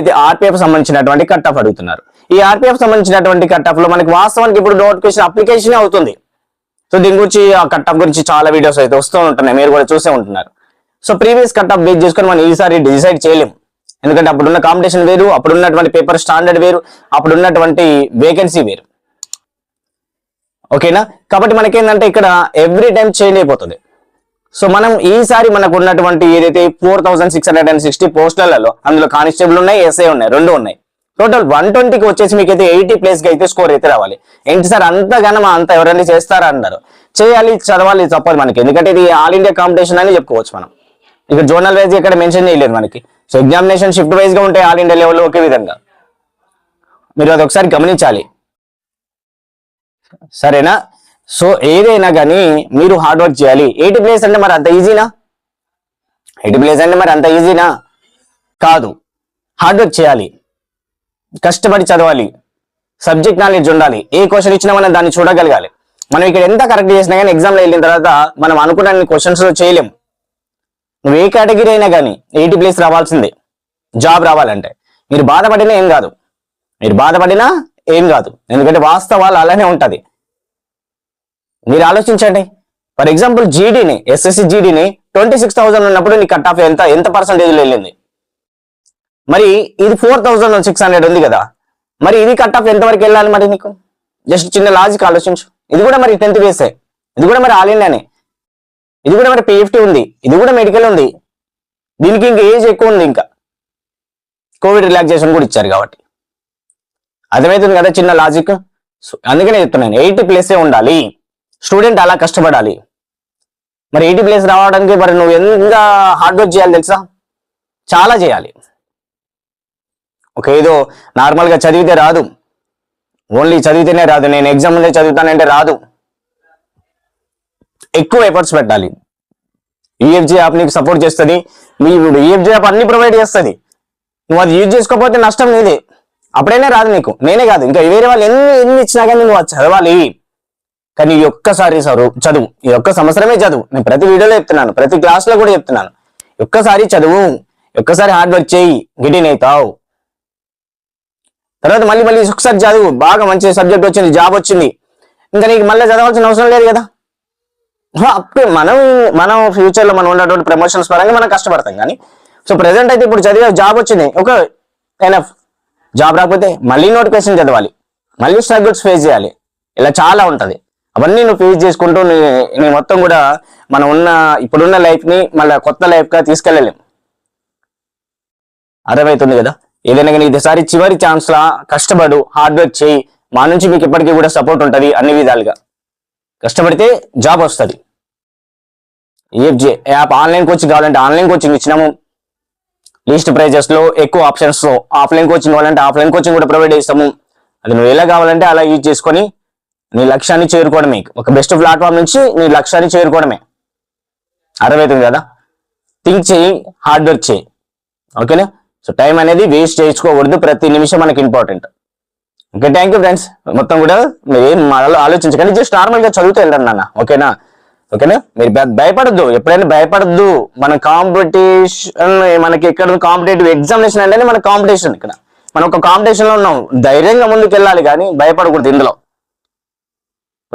ఇది ఆర్పిఎఫ్ సంబంధించినటువంటి cut off అడుగుతున్నారు. ఈ ఆర్పిఎఫ్ సంబంధించినటువంటి కట్ ఆఫ్లో మనకి వాస్తవానికి ఇప్పుడు నోటిఫికేషన్ అప్లికేషన్ అవుతుంది. సో దీని గురించి ఆ కట్ ఆఫ్ గురించి చాలా వీడియోస్ అయితే వస్తూ ఉంటున్నాయి. మీరు కూడా చూసే ఉంటున్నారు. So previous cut off base చేసుకొని మనం ఈసారి డిసైడ్ చేయలేము ఎందుకంటే అప్పుడున్న కాంపిటీషన్ వేరు అప్పుడున్నటువంటి పేపర్ స్టాండర్డ్ వేరు అప్పుడున్నటువంటి వేకెన్సీ వేరు. ఓకేనా కాబట్టి మనకేంటంటే ఇక్కడ ఎవ్రీ టైం చేంజ్ అయిపోతుంది సో మనం ఈసారి మనకు ఉన్నటువంటి ఏదైతే four thousand six hundred and sixty పోస్టులలో అందులో కానిస్టేబుల్ ఉన్నాయి ఎస్ఐ ఉన్నాయి రెండు ఉన్నాయి. టోటల్ వన్ ట్వంటీకి వచ్చేసి మీకు అయితే ఎయిటీ ప్లేస్కి అయితే స్కోర్ అయితే రావాలి. ఏంటి సార్? అంతగానం అంత ఎవరైనా చేస్తారా అన్నారు చేయాలి చదవాలి తప్పదు మనకి. ఎందుకంటే ఇది ఆల్ ఇండియా కాంపిటీషన్ అని చెప్పుకోవచ్చు మనం. ఇక జోనల్ వైజ్ ఇక్కడ మెన్షన్ చేయలేదు మనకి. సో ఎగ్జామినేషన్ షిఫ్ట్ వైజ్గా ఉంటాయి ఆల్ ఇండియా లెవెల్లో ఒకే విధంగా. మీరు అది ఒకసారి గమనించాలి. సరేనా? సో ఏదైనా కానీ మీరు హార్డ్ వర్క్ చేయాలి. ఎయిటీ ప్లేస్ అంటే మరి అంత ఈజీనా ఎయిటీ ప్లేస్ అంటే మరి అంత ఈజీనా కాదు. హార్డ్ వర్క్ చేయాలి. కష్టపడి చదవాలి. సబ్జెక్ట్ నాలెడ్జ్ ఉండాలి. ఏ క్వశ్చన్ ఇచ్చినా మనం దాన్ని చూడగలగాలి. మనం ఇక్కడ ఎంత కరెక్ట్ చేసినా కానీ ఎగ్జామ్లో వెళ్ళిన తర్వాత మనం అనుకున్న క్వశ్చన్స్ చేయలేము నువ్వు ఏ కేటగిరీ అయినా కానీ ఎయిటీ ప్లేస్ రావాల్సిందే. జాబ్ రావాలంటే. మీరు బాధపడినా ఏం కాదు. మీరు బాధపడినా ఏం కాదు. ఎందుకంటే వాస్తవాలు అలానే ఉంటుంది. మీరు ఆలోచించండి. ఫర్ ఎగ్జాంపుల్ జీడీని ఎస్ఎస్సి జీడీని ట్వంటీ సిక్స్ థౌసండ్ ఉన్నప్పుడు నీ కట్ ఆఫ్ ఎంత ఎంత పర్సంటేజ్లో వెళ్ళింది? మరి ఇది ఫోర్ థౌసండ్ సిక్స్ హండ్రెడ్ ఉంది కదా. మరి ఇది కట్ ఆఫ్ ఎంతవరకు వెళ్ళాలి మరి నీకు? జస్ట్ చిన్న లాజిక్ ఆలోచించు. ఇది కూడా మరి టెన్త్ బేసే ఇది కూడా మరి ఆల్ ఇండియానే ఇది కూడా మరి పిఎఫ్టీ ఉంది. ఇది కూడా మెడికల్ ఉంది. దీనికి ఇంకా ఏజ్ ఎక్కువ ఉంది ఇంకా. కోవిడ్ రిలాక్సేషన్ కూడా ఇచ్చారు కాబట్టి. అర్థమవుతుంది కదా చిన్న లాజిక్ సో అందుకనే చెప్తున్నాను. ఎయిట్ ప్లేసే ఉండాలి. స్టూడెంట్ అలా కష్టపడాలి. మరి ఎయిటీ ప్లేస్ రావడానికి మరి నువ్వు ఎంత హార్డ్ వర్క్ చేయాలి తెలుసా? చాలా చేయాలి. ఒక ఏదో నార్మల్గా చదివితే రాదు. ఓన్లీ చదివితేనే రాదు. నేను ఎగ్జామ్ ముందే చదువుతానంటే రాదు. ఎక్కువ ఎఫర్ట్స్ పెట్టాలి. ఈఎఫ్జీ యాప్ నీకు సపోర్ట్ చేస్తుంది. మీ ఈఎఫ్జీ యాప్ అన్ని ప్రొవైడ్ చేస్తుంది. నువ్వు అది యూజ్ చేసుకోకపోతే నష్టం నీదే. అప్పుడైనా రాదు నీకు. నేనే కాదు. ఇంకా వేరే వాళ్ళు ఎన్ని ఎన్ని ఇచ్చినా కానీ నువ్వు అది చదవాలి. కానీ ఈ ఒక్కసారి చదువు చదువు. ఈ ఒక్క సంవత్సరమే చదువు. నేను ప్రతి వీడియోలో చెప్తున్నాను ప్రతి క్లాస్లో కూడా చెప్తున్నాను. ఒక్కసారి చదువు ఒక్కసారి హార్డ్ వర్క్ చేయి గిటిన్ అవుతావు. తర్వాత మళ్ళీ మళ్ళీ ఒకసారి చదువు. బాగా మంచి సబ్జెక్ట్ వచ్చింది జాబ్ వచ్చింది. ఇంకా నీకు మళ్ళీ చదవాల్సిన అవసరం లేదు కదా? అప్పుడే మనం మనం ఫ్యూచర్లో మనం ఉన్నటువంటి ప్రమోషన్స్ పరంగా మనం కష్టపడతాం కానీ సో ప్రెసెంట్ అయితే ఇప్పుడు చదివే జాబ్ వచ్చింది. ఒక ఎనఫ్ జాబ్ రాకపోతే మళ్ళీ నోటిఫికేషన్ చదవాలి. మళ్ళీ స్ట్రగుల్స్ ఫేస్ చేయాలి. ఇలా చాలా ఉంటుంది. అవన్నీ నువ్వు ఫేస్ చేసుకుంటూ నీ నీ మొత్తం కూడా మనం ఉన్న ఇప్పుడున్న లైఫ్ని మళ్ళీ కొత్త లైఫ్గా తీసుకెళ్ళలేం అర్థమవుతుంది కదా? ఏదైనా కానీ ఈసారి చివరి ఛాన్స్లా కష్టపడు హార్డ్ వర్క్ చేయి. మా నుంచి మీకు ఇప్పటికీ కూడా సపోర్ట్ ఉంటుంది అన్ని విధాలుగా. కష్టపడితే జాబ్ వస్తుంది. ఈఎఫ్జే యాప్ ఆన్లైన్ కోచింగ్ కావాలంటే ఆన్లైన్ కోచింగ్ ఇచ్చినాము. లీస్ట్ ప్రైజెస్లో ఎక్కువ ఆప్షన్స్లో ఆఫ్లైన్ కోచింగ్ కావాలంటే ఆఫ్లైన్ కోచింగ్ కూడా ప్రొవైడ్ చేస్తాము. అది నువ్వు ఎలా కావాలంటే అలా యూజ్ చేసుకొని నీ లక్ష్యాన్ని చేరుకోవడమే. ఒక బెస్ట్ ప్లాట్ఫామ్ నుంచి నీ లక్ష్యాన్ని చేరుకోవడమే. అర్థమవుతుంది కదా? థింక్ చేయి హార్డ్ వర్క్ చేయి. ఓకేనా సో టైం అనేది వేస్ట్ చేసుకోకూడదు. ప్రతి నిమిషం మనకి important okay thank you friends మొత్తం కూడా మీరు ఏం ఆలోచించకండి. జస్ట్ నార్మల్గా చదువుతూ వెళ్ళండి నాన్న. ఓకేనా ఓకేనా మీరు భయపడద్దు. ఎప్పుడైనా భయపడద్దు. మన కాంపిటీషన్ మనకి ఎక్కడ కాంపిటేటివ్ ఎగ్జామినేషన్ అంటేనే మన కాంపిటీషన్ ఇక్కడ. మనం ఒక కాంపిటీషన్లో ఉన్నాం. ధైర్యంగా ముందుకు వెళ్ళాలి కానీ భయపడకూడదు ఇందులో.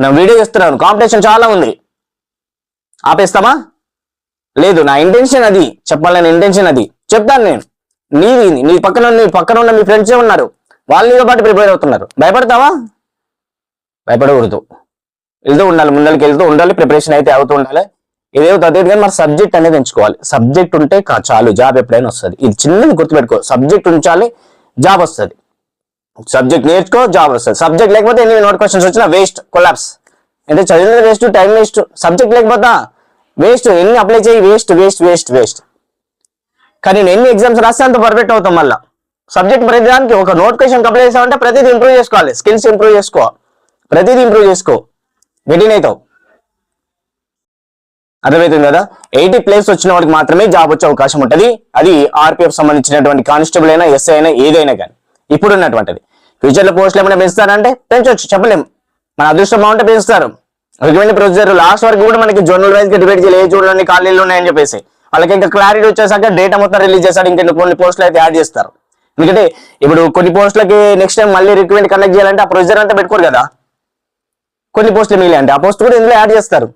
నేను వీడియో చేస్తున్నాను. కాంపిటీషన్ చాలా ఉంది. ఆపేస్తామా? లేదు నా ఇంటెన్షన్ అది. చెప్పాలని ఇంటెన్షన్ అది. చెప్తాను నేను. నీది నీ పక్కన నీ పక్కన ఉన్న మీ ఫ్రెండ్సే ఉన్నారు. వాళ్ళు నీతో పాటు ప్రిపేర్ అవుతున్నారు. భయపడతావా? భయపడకూడదు. వెళ్తూ ఉండాలి ముందరికి వెళ్తూ ఉండాలి ప్రిపరేషన్ అయితే అవుతూ ఉండాలి. ఇదేదో తగ్గదు కానీ మన సబ్జెక్ట్ అనేది ఎంచుకోవాలి. సబ్జెక్ట్ ఉంటే కా- చాలు జాబ్ ఎప్పుడైనా వస్తుంది. ఇది చిన్నది గుర్తుపెట్టుకో. సబ్జెక్ట్ ఉంచాలి జాబ్ వస్తుంది. సబ్జెక్ట్ నేర్చుకో జాబ్ వస్తుంది. సబ్జెక్ట్ లేకపోతే ఎన్ని నోట్ క్వశ్చన్స్ వచ్చినా వేస్ట్ కొలాప్స్ అంటే చదివిన వేస్ట్ టైం వేస్ట్ సబ్జెక్ట్ లేకపోతే వేస్ట్ ఎన్ని అప్లై చేయి వేస్ట్ వేస్ట్ వేస్ట్ వేస్ట్ కానీ నేను ఎన్ని ఎగ్జామ్స్ రాస్తే అంత పర్ఫెక్ట్ అవుతాం మళ్ళా. సబ్జెక్ట్ ప్రతిదానికి దానికి ఒక క్వశ్చన్ అప్లై చేసామంటే ప్రతిదీ ఇంప్రూవ్ చేసుకోవాలి. స్కిల్స్ ఇంప్రూవ్ చేసుకో. ప్రతిదీ ఇంప్రూవ్ చేసుకో. గెటిన్ అవుతావు అర్థమవుతుంది కదా? ఎయిటీ ప్లేస్ వచ్చిన వాడికి మాత్రమే జాబ్ వచ్చే అవకాశం ఉంటుంది. అది ఆర్పిఎఫ్ సంబంధించినటువంటి కానిస్టేబుల్ అయినా ఎస్ఐ అయినా ఏదైనా కానీ. ఇప్పుడు ఉన్నటువంటిది ఫ్యూచర్లో పోస్టులు ఏమైనా పెంచుతారంటే పెంచవచ్చు చెప్పలేము మన అదృష్టం బాగుంటే పెంచుతారు. రికమెండ్ ప్రొసీజర్ లాస్ట్ వరకు కూడా మనకి జోనల్ వైజ్ డిబేట్ చేయాలి ఏ చూడండి ఖాళీలు ఉన్నాయని చెప్పేసి. వాళ్ళకి ఇంకా క్లారిటీ వచ్చేసాక డేటా మొత్తం రిలీజ్ చేస్తారు ఇంకా కొన్ని పోస్టులు అయితే యాడ్ చేస్తారు. ఎందుకంటే ఇప్పుడు కొన్ని పోస్టులకి నెక్స్ట్ టైం మళ్ళీ రిక్రూట్మెంట్ కండక్ట్ చేయాలంటే ఆ ప్రొసీజర్ అంతా పెట్టుకోరు కదా. కొన్ని పోస్టులు మిగిలి ఆ పోస్ట్ కూడా ఇందులో యాడ్ చేస్తారు.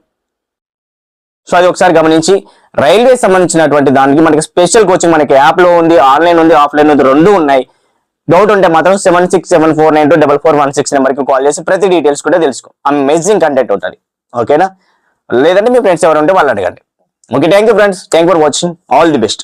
సో అది ఒకసారి గమనించి రైల్వే సంబంధించినటువంటి దానికి మనకి స్పెషల్ కోచింగ్ మనకి యాప్లో ఉంది ఆన్లైన్ ఉంది ఆఫ్లైన్ ఉంది రెండు ఉన్నాయి. డౌట్ ఉంటే మాత్రం seven six seven four nine two double four one six నెంబర్కి కాల్ చేసి ప్రతి డీటెయిల్స్ కూడా తెలుసుకో. అమేజింగ్ కంటెంట్ ఉంటుంది. ఓకేనా లేదంటే మీ ఫ్రెండ్స్ ఎవరు ఉంటే వాళ్ళు అడగండి. Okay thank you friends thank for watching all the best